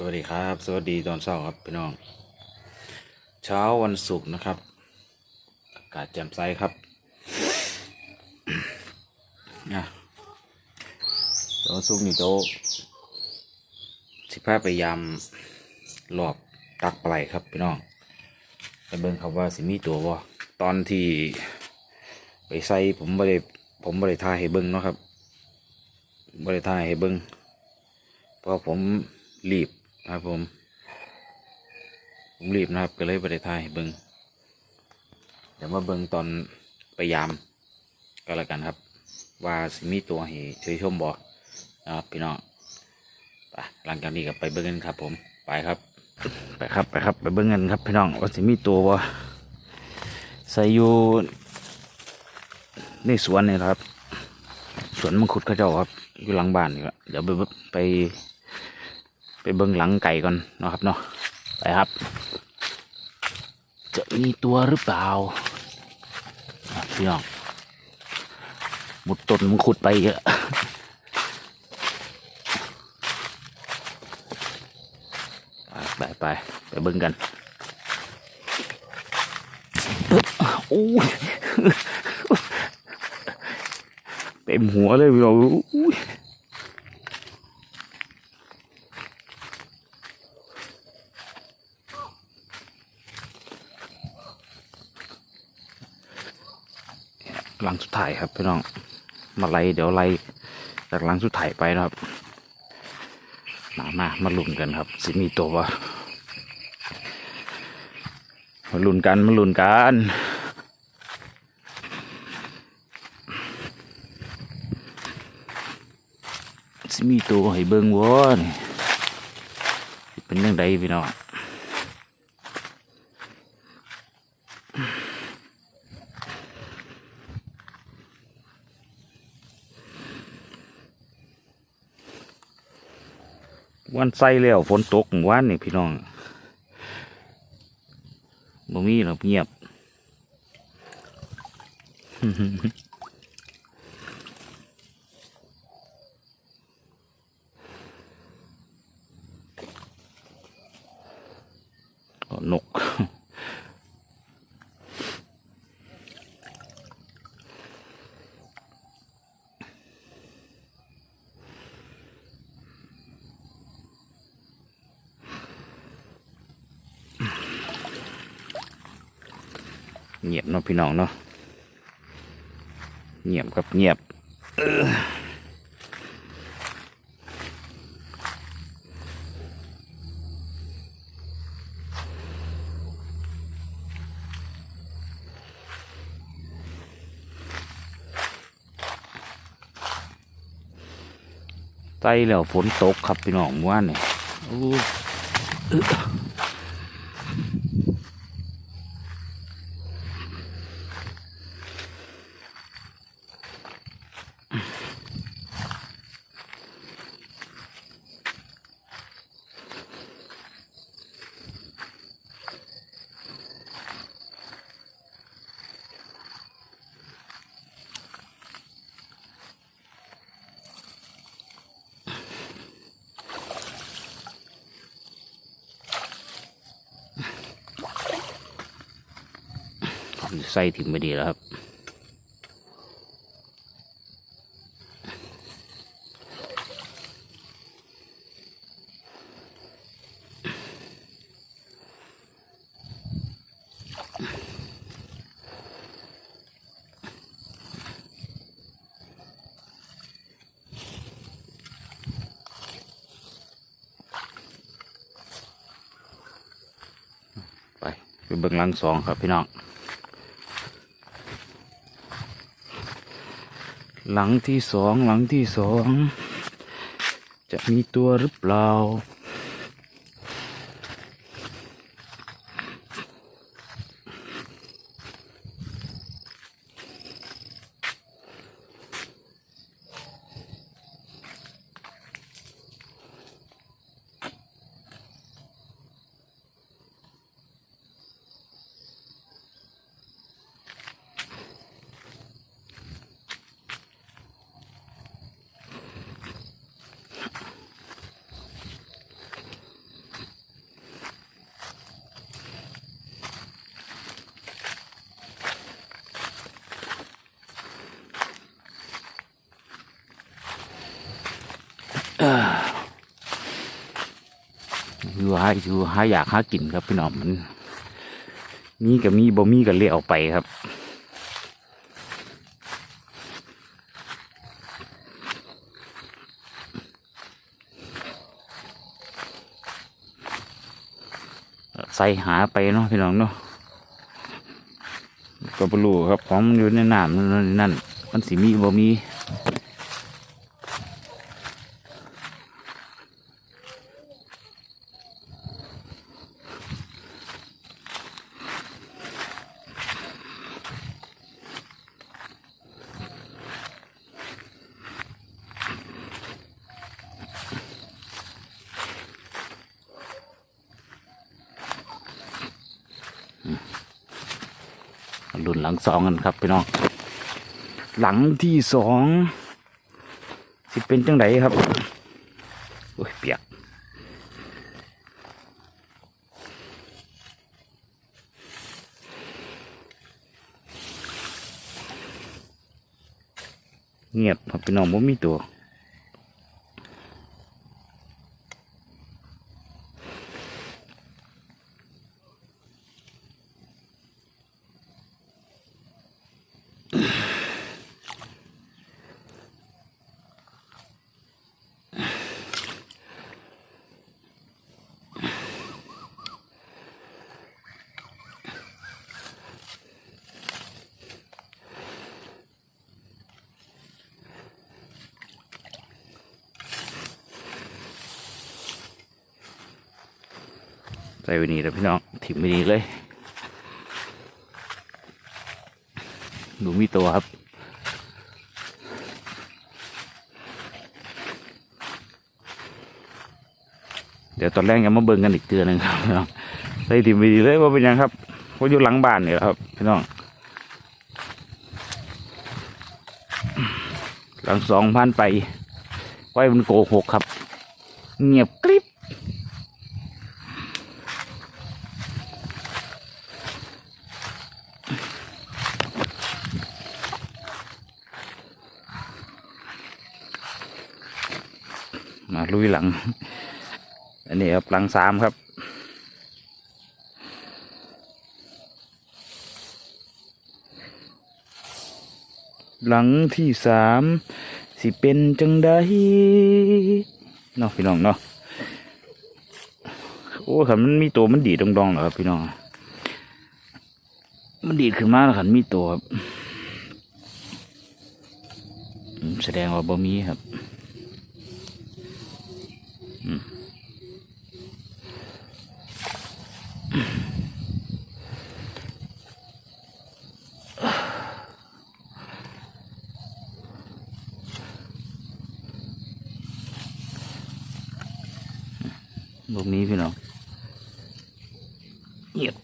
สวัสดีครับ สวัสดีตอนเช้าครับพี่น้อง เช้าวันศุกร์นะครับอากาศแจ่มใสครับนะเดี๋ยววันศุกร์นี่โจสิพาไปยามรอบตักปลาไหลครับพี่น้องไปเบิ่งครับว่าสิมีตัวบ่ตอนที่ไปใส่ผมไม่ได้ผมไม่ได้ทายให้เบิ่งเนาะครับไม่ได้ทายให้เบิ่งเพราะผมรีบ ครับผม ผมรีบนะครับก็เลยไม่ได้ทายเบิ่งเดี๋ยวมาเบิ่งตอนไปยาม ก็แล้วกันครับ ว่าสิมีตัวให้เชยชมบ่นะครับพี่น้องไปหลังจากนี้ก็ไปเบิ่งกันครับ ผมไปครับ ไปครับไปครับ ไปเบิ่งกันครับพี่น้องว่าสิมีตัวบ่ใส่อยู่ในสวนนี่ละครับสวนมังคุดเขาเจ้าครับอยู่หลังบ้านนี่ก็เดี๋ยวไปไป เบิ่งหลังไก่ก่อนเนาะครับเนาะไปครับ จะมีตัวหรือเปล่าพี่น้องมุดต้นมังคุดไปเยอะไปไปไปเบิ่งกันโอ้ยเต็มหัวเลยพี่น้องอุ้ย หลัง สุดท้ายครับพี่น้องมาไล่เดี๋ยวไล่จากหลังสุดท้ายไปนะครับมามามาลุ้นกันครับ สิมีตัววะมาลุ้นกันมาลุ้นกันสิมีตัวให้เบิ่งวะนี่เป็นเรื่องใดพี่น้อง วันใส่แล้วฝนตกวันนี่พี่น้องบ่มีหรอกเงียบ นก เงียบเนาะพี่น้องเนาะเงียบครับเงียบเออใจแล้วฝนตกครับพี่น้องว่านนี่โอ้เอื้อ ใส่ถิ่มไม่ดีแล้วครับไปไปเบิ่งหลังสองครับพี่น้อง หลังที่สองหลังที่สอง จะมีตัวหรือเปล่า ไป อยู่หาอยู่หาอยากหากินครับพี่น้องมันมีกับมีบ่มีกับเลี้ยวไปครับใส่หาไปเนาะพี่น้องเนาะก็บรูครับของอยู่ในน้ำนั่นนั่นมันสิมีบ่มี รุ่นหลังสองกันครับพี่น้อง หลังที่สองสิเป็นจังไดครับโอ้ยเปียกเงียบครับพี่น้องผมมีตัว ส่ไว้นี่แล้วพี่น้องถิ่มไว้นี่เลยดูมีตัวครับเดี๋ยวตอนแรกยังมาเบิ่งกันอีกเตือนหนึ่งครับพี่น้องใส่ถิ่มไว้นี่เลยว่าเป็นยังครับเพราะอยู่หลังบ้านเนี่แหละครับพี่น้อง หลังสองพันไป ไว้มันโกหกครับ เงียบกริบ มา ลุยหลัง อันนี้ครับหลังสามครับ หลังที่สามสิเป็นจังใดเนาะพี่น้องเนาะโอ้ขันมันมีตัวมันดีดดองๆเหรอครับพี่น้องมันดีดขึ้นมาแล้วขันมีตัวครับแสดงว่าบ่มีครับ บ่มีพี่น้องเหยียบ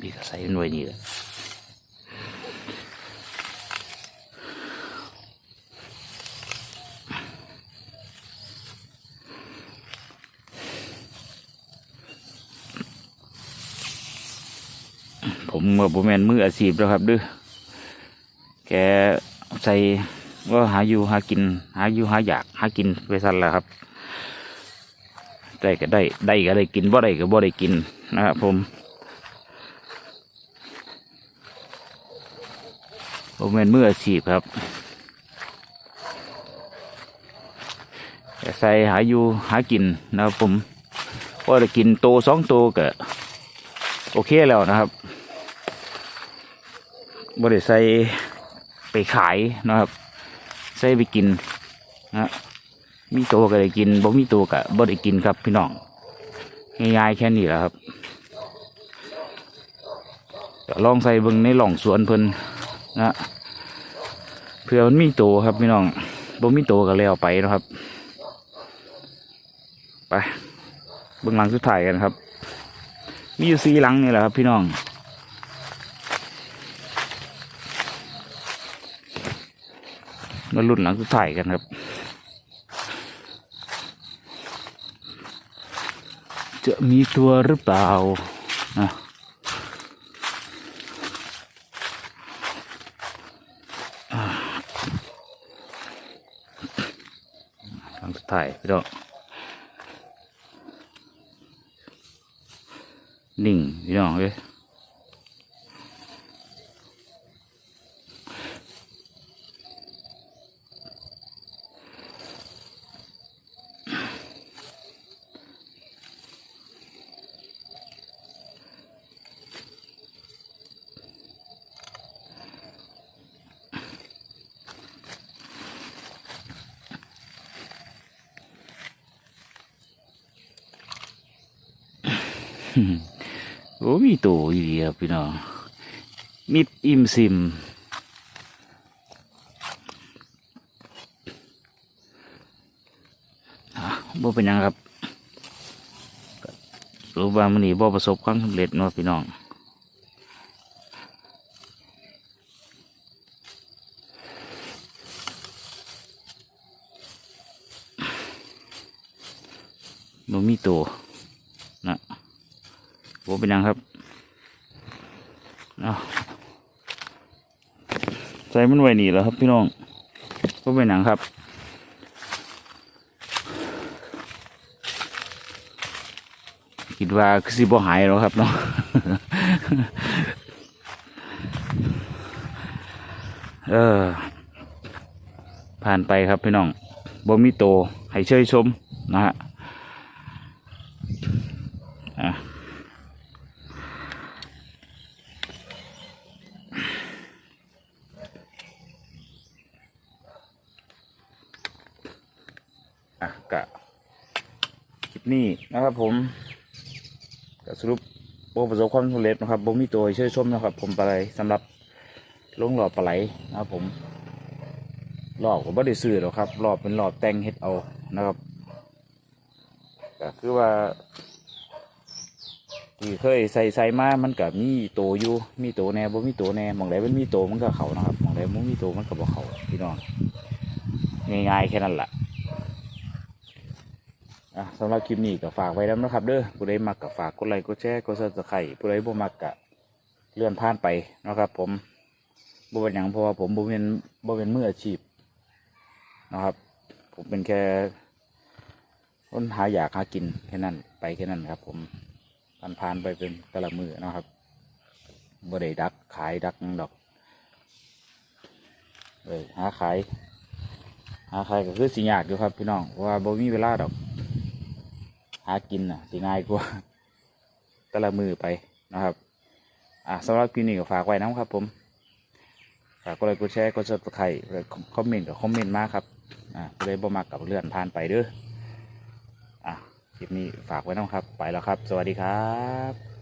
พี่ก็ใส่มันไว้นี่แหละ ผมว่าผมแมนมืออาชีพแล้วครับด้อแกใส่ว่าหาอยู่หากิน หาอยู่หาอยากหากินไปสั่นแหละครับได้ก็ได้ได้ก็ได้กินบ่ได้ก็บ่ได้กินนะครับผมผมเป็นมืออาชีพครับใส่หาอยู่หากินนะครับผมพอได้กินโตสองโตก็โอเคแล้วนะครับ บ่ได้ใส่ไปขายนะครับ ใส่ไปกินนะมีตัวก็ได้กินบ่มีตัวก็บ่ได้กินครับพี่น้องง่ายๆแค่นี้แหละครับลองใส่เบิ่งในหล่องสวนเพิ่นนะเพื่อมันมีตัวครับพี่น้องบ่มีตัวก็แล้วไปนะครับไปเบิ่งหลังสุดท้ายกันครับ มีอยู่สีหลังนี่แหละครับพี่น้อง มารุ่นหลังถ่ายกันครับจะมีตัวหรือเปล่านะหลังถ่ายพี่น้องนิ่งพี่น้องเลย โอ้มีตัวอยู่ดีครับพี่น้องมิดอิมซิมอะบ่เป็นยังครับรู้ว่ามันนี่บ่ประสบความสำเร็จเนาะพี่น้องบ่มีตัวนะ บ่เป็นหยังครับเอาใส่มันไว้นี่แล้วครับพี่น้องบ่เป็นหยังครับคิดว่าคือสิบ่หายแล้วครับเนาะเออ ผ่านไปครับพี่น้องบ่มีโตให้เชยชมนะฮะอะกะคลิปนี้นะ ครับผมก็สรุปโบประสบความสำเร็จนะครับโบมีตัวช่วยชมนะครับ ผมปลาไหลสำหรับลงหลอดปลาไหลนะครับผมหลอบก็ไม่ได้ซื้อหรอกครับหลอบเป็นหลอดแต่งเฮ็ดเอานะครับก็คือว่าที่เคยใส่ใส่มามันก็มีโตอยู่มีโตแน่บ่มีโตแน่มองใดมันมีโตมันก็เขานะครับมองใดมันมีโตมันก็บ่เขาพี่น้องง่ายๆแค่นั้นแหละ อะสำหรับคลิปนี้ก็ฝากไว้แล้วนะครับ เด้อผู้ใดมักก็ฝากกดไลค์กดแชร์กดซับสไครต์ผู้ใดบ่มักก็เลื่อนผ่านไปนะครับ ผมบ่เป็นหยังเพราะว่าผมบ่เป็นบ่เป็นมืออาชีพนะครับ ผมเป็นแค่คนหาอยากหากินแค่นั้นไปแค่นั้นครับ ผมผ่านผ่านไปเป็นแต่ละมือนะครับบ่ได้ดักขายดักดอกเลยหาขายหาขายก็คือสิยากอยู่ครับพี่น้องเพราะว่าบ่มีเวลาดอก หากินอะสิง่ายกว่าแต่ละมือไปนะครับอะสำหรับคลิปนี้ก็ฝากไว้นะครับผมฝากกดไลค์กดแชร์กดซับสไครต์คอมเมนต์กับคอมเมนต์มากครับอะเลยบ่มากกับเลื่อนผ่านไปเด้ออะคลิปนี้ฝากไว้นะครับ ไปแล้วครับ สวัสดีครับ